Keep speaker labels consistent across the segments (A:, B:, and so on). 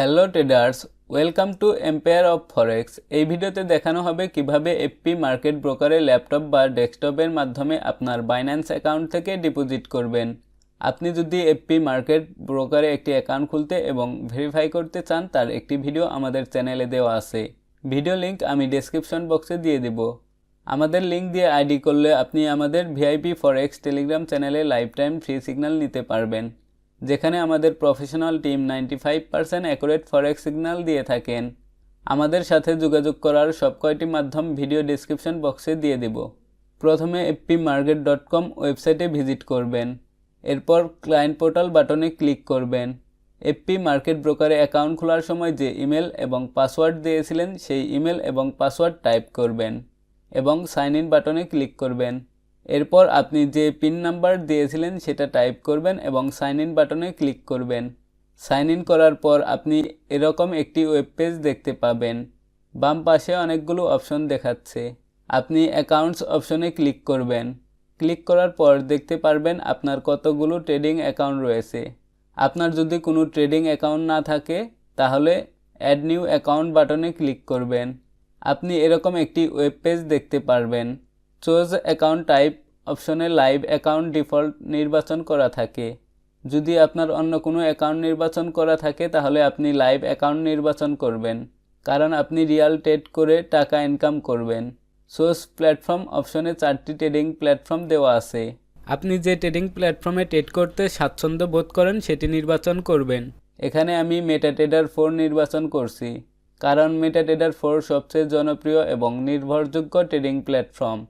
A: Hello traders welcome to empire of forex এই ভিডিওতে দেখানো হবে কীভাবে এফপি মার্কেট ব্রোকারে ল্যাপটপ বা ডেস্কটপের মাধ্যমে আপনার বাইন্যান্স অ্যাকাউন্ট থেকে ডিপোজিট করবেন। আপনি যদি এফপি মার্কেট ব্রোকারে একটি অ্যাকাউন্ট খুলতে এবং ভেরিফাই করতে চান, তার একটি ভিডিও আমাদের চ্যানেলে দেওয়া আছে। ভিডিও লিংক আমি ডেসক্রিপশন বক্সে দিয়ে দেব। আমাদের লিংক দিয়ে আইডি করলে আপনি আমাদের ভিআইপি ফরেক্স টেলিগ্রাম চ্যানেলে লাইফ টাইম ফ্রি সিগন্যাল নিতে পারবেন। যেখানে আমাদের professional team ninety five percent accurate forex signal দিয়ে থাকেন। আমাদের সাথে যোগাযোগ করার সব কয়টি মাধ্যম ভিডিও ডিসক্রিপশন বক্সে দিয়ে দেব। প্রথমে এফপি মার্কেট ডট কম ওয়েবসাইটে ভিজিট করবেন। এরপর ক্লায়েন্ট পোর্টাল বাটনে ক্লিক করবেন। এফপি মার্কেট ব্রোকারে অ্যাকাউন্ট খোলার সময় যে ইমেল এবং পাসওয়ার্ড দিয়েছিলেন সেই ইমেল এবং পাসওয়ার্ড টাইপ করবেন এবং সাইন ইন বাটনে ক্লিক করবেন। এরপর আপনি যে পিন নাম্বার দিয়েছিলেন সেটা টাইপ করবেন এবং সাইন ইন বাটনে ক্লিক করবেন। সাইন ইন করার পর আপনি এরকম একটি ওয়েব পেজ দেখতে পাবেন। বাম পাশে অনেকগুলো অপশন দেখাচ্ছে। আপনি অ্যাকাউন্টস অপশনে ক্লিক করবেন। ক্লিক করার পর দেখতে পারবেন আপনার কতগুলো ট্রেডিং অ্যাকাউন্ট রয়েছে। আপনার যদি কোনো ট্রেডিং অ্যাকাউন্ট না থাকে, তাহলে অ্যাড নিউ অ্যাকাউন্ট বাটনে ক্লিক করবেন। আপনি এরকম একটি ওয়েব পেজ দেখতে পারবেন। চোজ অ্যাকাউন্ট টাইপ অপশনে লাইভ অ্যাকাউন্ট ডিফল্ট নির্বাচন করা থাকে। যদি আপনার অন্য কোনো অ্যাকাউন্ট নির্বাচন করা থাকে, তাহলে আপনি লাইভ অ্যাকাউন্ট নির্বাচন করবেন, কারণ আপনি রিয়াল ট্রেড করে টাকা ইনকাম করবেন। সোর্স প্ল্যাটফর্ম অপশনে চারটি ট্রেডিং প্ল্যাটফর্ম দেওয়া আছে। আপনি যে ট্রেডিং প্ল্যাটফর্মে ট্রেড করতে স্বাচ্ছন্দ্য বোধ করেন, সেটি নির্বাচন করবেন। এখানে আমি মেটা ট্রেডার ফোর নির্বাচন করছি, কারণ মেটা ট্রেডার ফোর সবচেয়ে জনপ্রিয় এবং নির্ভরযোগ্য ট্রেডিং প্ল্যাটফর্ম।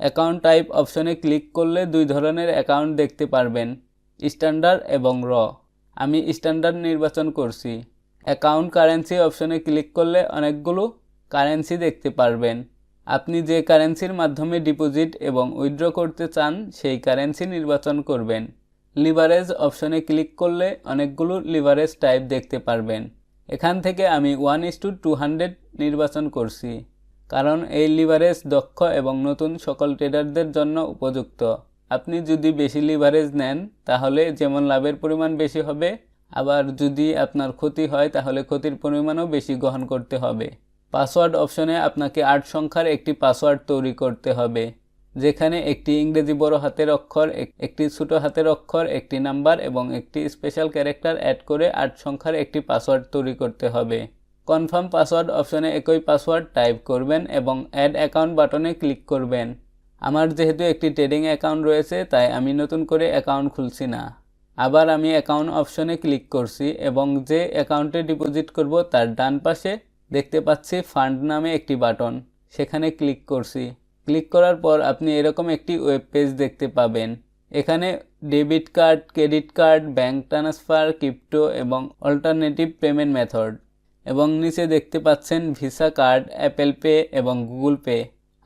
A: অ্যাকাউন্ট টাইপ অপশনে ক্লিক করলে দুই ধরনের অ্যাকাউন্ট দেখতে পারবেন, স্ট্যান্ডার্ড এবং র। আমি স্ট্যান্ডার্ড নির্বাচন করছি। অ্যাকাউন্ট কারেন্সি অপশনে ক্লিক করলে অনেকগুলো কারেন্সি দেখতে পারবেন। আপনি যে কারেন্সির মাধ্যমে ডিপোজিট এবং উইথড্র করতে চান, সেই কারেন্সি নির্বাচন করবেন। লিভারেজ অপশনে ক্লিক করলে অনেকগুলো লিভারেজ টাইপ দেখতে পারবেন। এখান থেকে আমি one is to two hundred নির্বাচন করছি। কারণ এই লিভারেজ দক্ষ এবং নতুন সকল ট্রেডারদের জন্য উপযুক্ত। আপনি যদি বেশি লিভারেজ নেন, তাহলে যেমন লাভের পরিমাণ বেশি হবে, আবার যদি আপনার ক্ষতি হয়, তাহলে ক্ষতির পরিমাণও বেশি গ্রহণ করতে হবে। পাসওয়ার্ড অপশনে আপনাকে আট সংখ্যার একটি পাসওয়ার্ড তৈরি করতে হবে, যেখানে একটি ইংরেজি বড় হাতের অক্ষর একটি ছোট হাতের অক্ষর, একটি নাম্বার এবং একটি স্পেশাল ক্যারেক্টার অ্যাড করে আট সংখ্যার একটি পাসওয়ার্ড তৈরি করতে হবে। কনফার্ম পাসওয়ার্ড অপশনে একই পাসওয়ার্ড টাইপ করবেন এবং অ্যাড অ্যাকাউন্ট বাটনে ক্লিক করবেন। আমার যেহেতু একটি ট্রেডিং অ্যাকাউন্ট রয়েছে, তাই আমি নতুন করে অ্যাকাউন্ট খুলছি না। আবার আমি অ্যাকাউন্ট অপশনে ক্লিক করছি এবং যে অ্যাকাউন্টে ডিপোজিট করব, তার ডান পাশে দেখতে পাচ্ছি ফান্ড নামে একটি বাটন। সেখানে ক্লিক করছি। ক্লিক করার পর আপনি এরকম একটি ওয়েব পেজ দেখতে পাবেন। এখানে debit card, credit card bank transfer, crypto এবং অল্টারনেটিভ পেমেন্ট মেথড। এবং নিচে দেখতে পাচ্ছেন ভিসা কার্ড, অ্যাপেল পে এবং গুগল পে।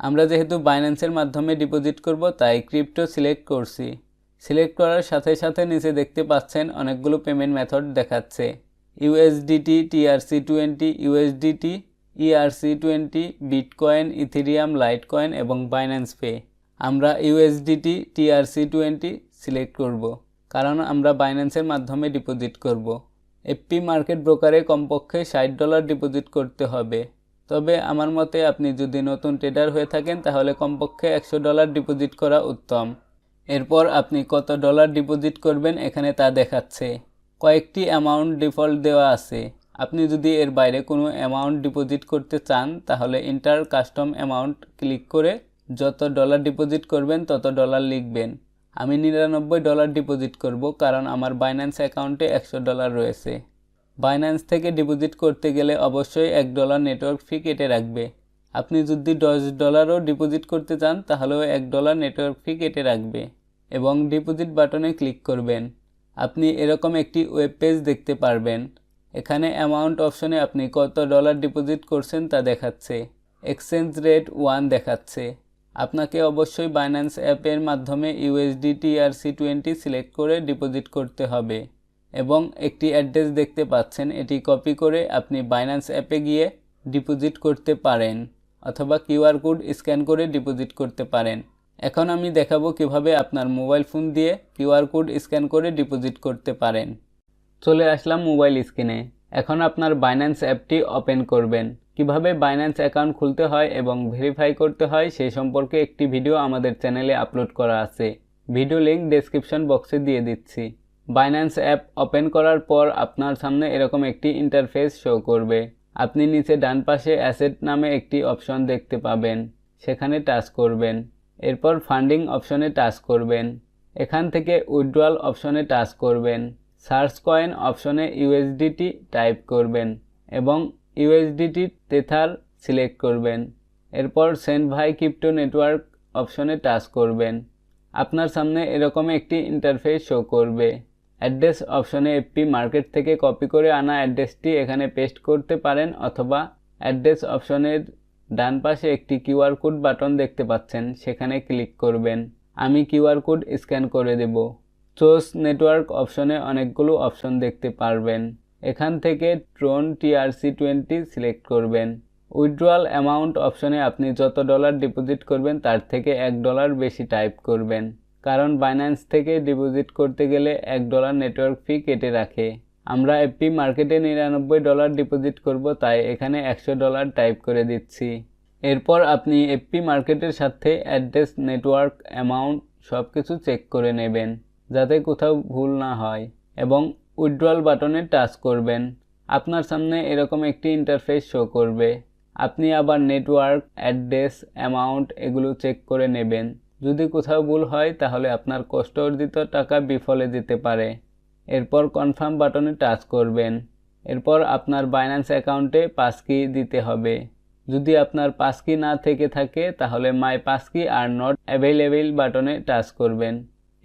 A: আমরা যেহেতু বাইন্যান্সের মাধ্যমে ডিপোজিট করব, তাই ক্রিপ্টো সিলেক্ট করছি। সিলেক্ট করার সাথে সাথে নিচে দেখতে পাচ্ছেন অনেকগুলো পেমেন্ট মেথড দেখাচ্ছে। USDT TRC twenty USDT ERC twenty, bitcoin, ethereum litecoin এবং বাইন্যান্স পে। আমরা ইউএসডিটি টিআরসি টোয়েন্টি সিলেক্ট করব, কারণ আমরা বাইন্যান্সের মাধ্যমে ডিপোজিট করব। এফপি মার্কেট ব্রোকারে কমপক্ষে ষাট ডলার ডিপোজিট করতে হবে। তবে আমার মতে আপনি যদি নতুন ট্রেডার হয়ে থাকেন, তাহলে কমপক্ষে একশো ডলার ডিপোজিট করা উত্তম। এরপর আপনি কত ডলার ডিপোজিট করবেন এখানে তা দেখাচ্ছে। কয়েকটি অ্যামাউন্ট ডিফল্ট দেওয়া আছে। আপনি যদি এর বাইরে কোনো অ্যামাউন্ট ডিপোজিট করতে চান, তাহলে ইন্টার কাস্টম অ্যামাউন্ট ক্লিক করে যত ডলার ডিপোজিট করবেন, তত ডলার লিখবেন। আমি নিরানব্বই ডলার ডিপোজিট করব কারণ আমার বাইন্যান্স অ্যাকাউন্টে একশো ডলার রয়েছে। বাইন্যান্স থেকে ডিপোজিট করতে গেলে অবশ্যই এক ডলার নেটওয়ার্ক ফি কেটে রাখবে। আপনি যদি দশ ডলারও ডিপোজিট করতে চান, তাহলেও এক ডলার নেটওয়ার্ক ফি কেটে রাখবে এবং ডিপোজিট বাটনে ক্লিক করবেন। আপনি এরকম একটি ওয়েব পেজ দেখতে পারবেন। এখানে অ্যামাউন্ট অপশনে আপনি কত ডলার ডিপোজিট করছেন তা দেখাচ্ছে। এক্সচেঞ্জ রেট ওয়ান দেখাচ্ছে। আপনাকে অবশ্যই বাইন্যান্স অ্যাপের মাধ্যমে USDT R C twenty select করে ডিপোজিট করতে হবে। এবং একটি অ্যাড্রেস দেখতে পাচ্ছেন, এটি কপি করে আপনি বাইন্যান্স অ্যাপে গিয়ে ডিপোজিট করতে পারেন, অথবা কিউআর কোড স্ক্যান করে ডিপোজিট করতে পারেন। এখন আমি দেখাবো কীভাবে আপনার মোবাইল ফোন দিয়ে কিউআর কোড স্ক্যান করে ডিপোজিট করতে পারেন। চলে আসলাম মোবাইল স্ক্রিনে এখন আপনার বাইন্যান্স অ্যাপটি ওপেন করবেন। কীভাবে বাইন্যান্স অ্যাকাউন্ট খুলতে হয় এবং ভেরিফাই করতে হয় সেই সম্পর্কে একটি ভিডিও আমাদের চ্যানেলে আপলোড করা আছে। ভিডিও লিঙ্ক ডেসক্রিপশন বক্সে দিয়ে দিচ্ছি। বাইন্যান্স অ্যাপ ওপেন করার পর আপনার সামনে এরকম একটি ইন্টারফেস শো করবে। আপনি নিচে ডান পাশে অ্যাসেট নামে একটি অপশন দেখতে পাবেন। সেখানে টাচ করবেন। এরপর ফান্ডিং অপশনে টাচ করবেন। এখান থেকে উইথড্রয়াল অপশনে টাচ করবেন। সার্চ কয়েন অপশনে ইউএসডিটি টাইপ করবেন এবং ইউএসডিটি তেথার সিলেক্ট করবেন। এরপর সেন্ড ভাই ক্রিপ্টো নেটওয়ার্ক অপশনে টাচ করবেন। আপনার সামনে এরকম একটি ইন্টারফেস শো করবে। অ্যাড্রেস অপশনে এফপি মার্কেট থেকে কপি করে আনা অ্যাড্রেসটি এখানে পেস্ট করতে পারেন অথবা অ্যাড্রেস অপশনের ডান পাশে একটি কিউআর কোড বাটন দেখতে পাচ্ছেন, সেখানে ক্লিক করবেন। আমি কিউআর কোড স্ক্যান করে দেব। চোস নেটওয়ার্ক অপশনে অনেকগুলো অপশন দেখতে পারবেন। এখান থেকে ট্রোন টিআরসি টোয়েন্টি সিলেক্ট করবেন। উইথড্রয়াল অ্যামাউন্ট অপশনে আপনি যত ডলার ডিপোজিট করবেন, তার থেকে এক ডলার বেশি টাইপ করবেন। কারণ বাইন্যান্স থেকে ডিপোজিট করতে গেলে এক ডলার নেটওয়ার্ক ফি কেটে রাখে। আমরা এপি মার্কেটে নিরানব্বই ডলার ডিপোজিট করব, তাই এখানে একশো ডলার টাইপ করে দিচ্ছি। এরপর আপনি এপি মার্কেটের সাথে অ্যাড্রেস, নেটওয়ার্ক, অ্যামাউন্ট সব কিছু চেক করে নেবেন। যাতে কোথাও ভুল না হয় এবং উইথড্রয়াল বাটনে টাচ করবেন। আপনার সামনে এরকম একটি ইন্টারফেস শো করবে। আপনি আবার নেটওয়ার্ক অ্যাড্রেস অ্যামাউন্ট এগুলো চেক করে নেবেন। যদি কোথাও ভুল হয় তাহলে আপনার কষ্ট অর্জিত টাকা বিফলে যেতে পারে। এরপর কনফার্ম বাটনে টাচ করবেন। এরপর আপনার বাইন্যান্স অ্যাকাউন্টে পাসকি দিতে হবে। যদি আপনার পাসকি না থেকে থাকে তাহলে my passkey are not available বাটনে টাচ করবেন।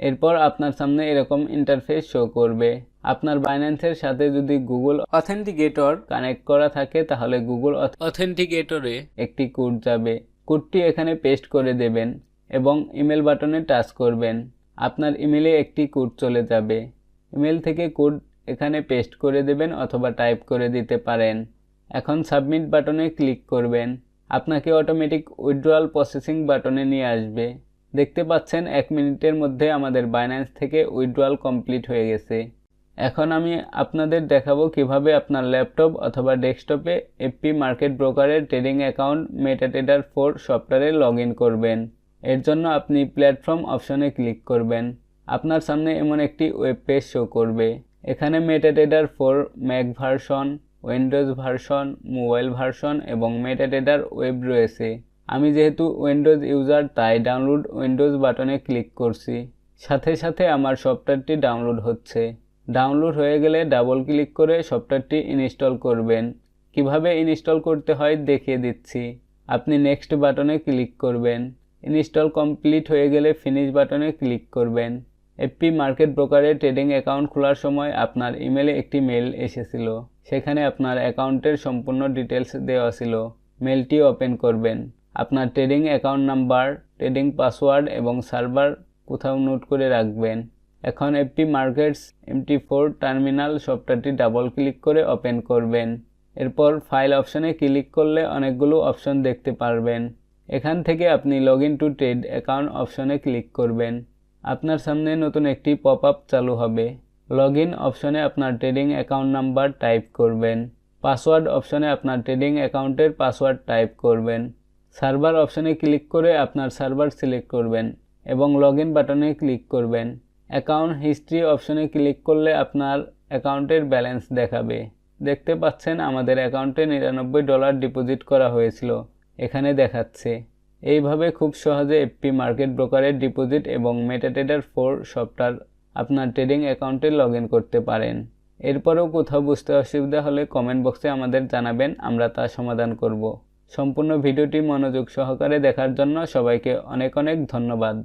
A: এরপর আপনার সামনে এরকম ইন্টারফেস শো করবে। আপনার বাইন্যান্সের সাথে যদি গুগল অথেন্টিকেটর কানেক্ট করা থাকে তাহলে গুগল অথেন্টিকেটরে একটি কোড যাবে। কোডটি এখানে পেস্ট করে দেবেন এবং ইমেল বাটনে টাচ করবেন। আপনার ইমেলে একটি কোড চলে যাবে। ইমেল থেকে কোড এখানে পেস্ট করে দেবেন অথবা টাইপ করে দিতে পারেন। এখন সাবমিট বাটনে ক্লিক করবেন। আপনাকে অটোমেটিক উইথড্রয়াল প্রসেসিং বাটনে নিয়ে আসবে। দেখতে পাচ্ছেন এক মিনিটের মধ্যে আমাদের বাইন্যান্স থেকে উইথড্রয়াল কমপ্লিট হয়ে গেছে। এখন আমি আপনাদের দেখাবো কীভাবে আপনার ল্যাপটপ অথবা ডেস্কটপে এফপি মার্কেট ব্রোকারের ট্রেডিং অ্যাকাউন্ট মেটাটেডার ফোর সফটওয়্যারে লগ করবেন। এর জন্য আপনি প্ল্যাটফর্ম অপশনে ক্লিক করবেন। আপনার সামনে এমন একটি ওয়েব পেজ শো করবে। এখানে MetaTrader four Mac version Windows version mobile version এবং মেটাটেডার ওয়েব রয়েছে। আমি যেহেতু উইন্ডোজ ইউজার তাই ডাউনলোড উইন্ডোজ বাটনে ক্লিক করছি। সাথে সাথে আমার সফটওয়্যারটি ডাউনলোড হচ্ছে। ডাউনলোড হয়ে গেলে ডাবল ক্লিক করে সফটওয়্যারটি ইনস্টল করবেন। কীভাবে ইনস্টল করতে হয় দেখিয়ে দিচ্ছি। আপনি নেক্সট বাটনে ক্লিক করবেন। ইনস্টল কমপ্লিট হয়ে গেলে ফিনিশ বাটনে ক্লিক করবেন। এফপি মার্কেট ব্রোকারে ট্রেডিং অ্যাকাউন্ট খোলার সময় আপনার ইমেলে একটি মেল এসেছিল। সেখানে আপনার অ্যাকাউন্টের সম্পূর্ণ ডিটেলস দেওয়া ছিল। মেলটি ওপেন করবেন। আপনার trading account number trading password এবং সার্ভার কোথাও নোট করে রাখবেন। এখন FP markets MT four terminal সফটওয়্যারটি ডাবল ক্লিক করে ওপেন করবেন। এরপর ফাইল অপশনে ক্লিক করলে অনেকগুলো অপশন দেখতে পারবেন। এখান থেকে আপনি log in to trade account অপশনে ক্লিক করবেন। আপনার সামনে নতুন একটি পপ আপ চালু হবে। লগ ইন অপশনে আপনার ট্রেডিং অ্যাকাউন্ট নাম্বার টাইপ করবেন। পাসওয়ার্ড অপশনে আপনার ট্রেডিং অ্যাকাউন্টের পাসওয়ার্ড টাইপ করবেন। সার্ভার অপশনে ক্লিক করে আপনার সার্ভার সিলেক্ট করবেন এবং লগ বাটনে ক্লিক করবেন। অ্যাকাউন্ট হিস্ট্রি অপশনে ক্লিক করলে আপনার অ্যাকাউন্টের ব্যালেন্স দেখাবে। দেখতে পাচ্ছেন আমাদের অ্যাকাউন্টে নিরানব্বই ডলার ডিপোজিট করা হয়েছিল, এখানে দেখাচ্ছে। এইভাবে খুব সহজে এফপি মার্কেট ব্রোকারের ডিপোজিট এবং মেটাটেডার ফোর সফটওয়্যার আপনার ট্রেডিং অ্যাকাউন্টে লগ করতে পারেন। এরপরেও কোথাও বুঝতে অসুবিধা হলে কমেন্ট বক্সে আমাদের জানাবেন, আমরা তা সমাধান করব। সম্পূর্ণ ভিডিওটি মনোযোগ সহকারে দেখার জন্য সবাইকে অনেক অনেক ধন্যবাদ।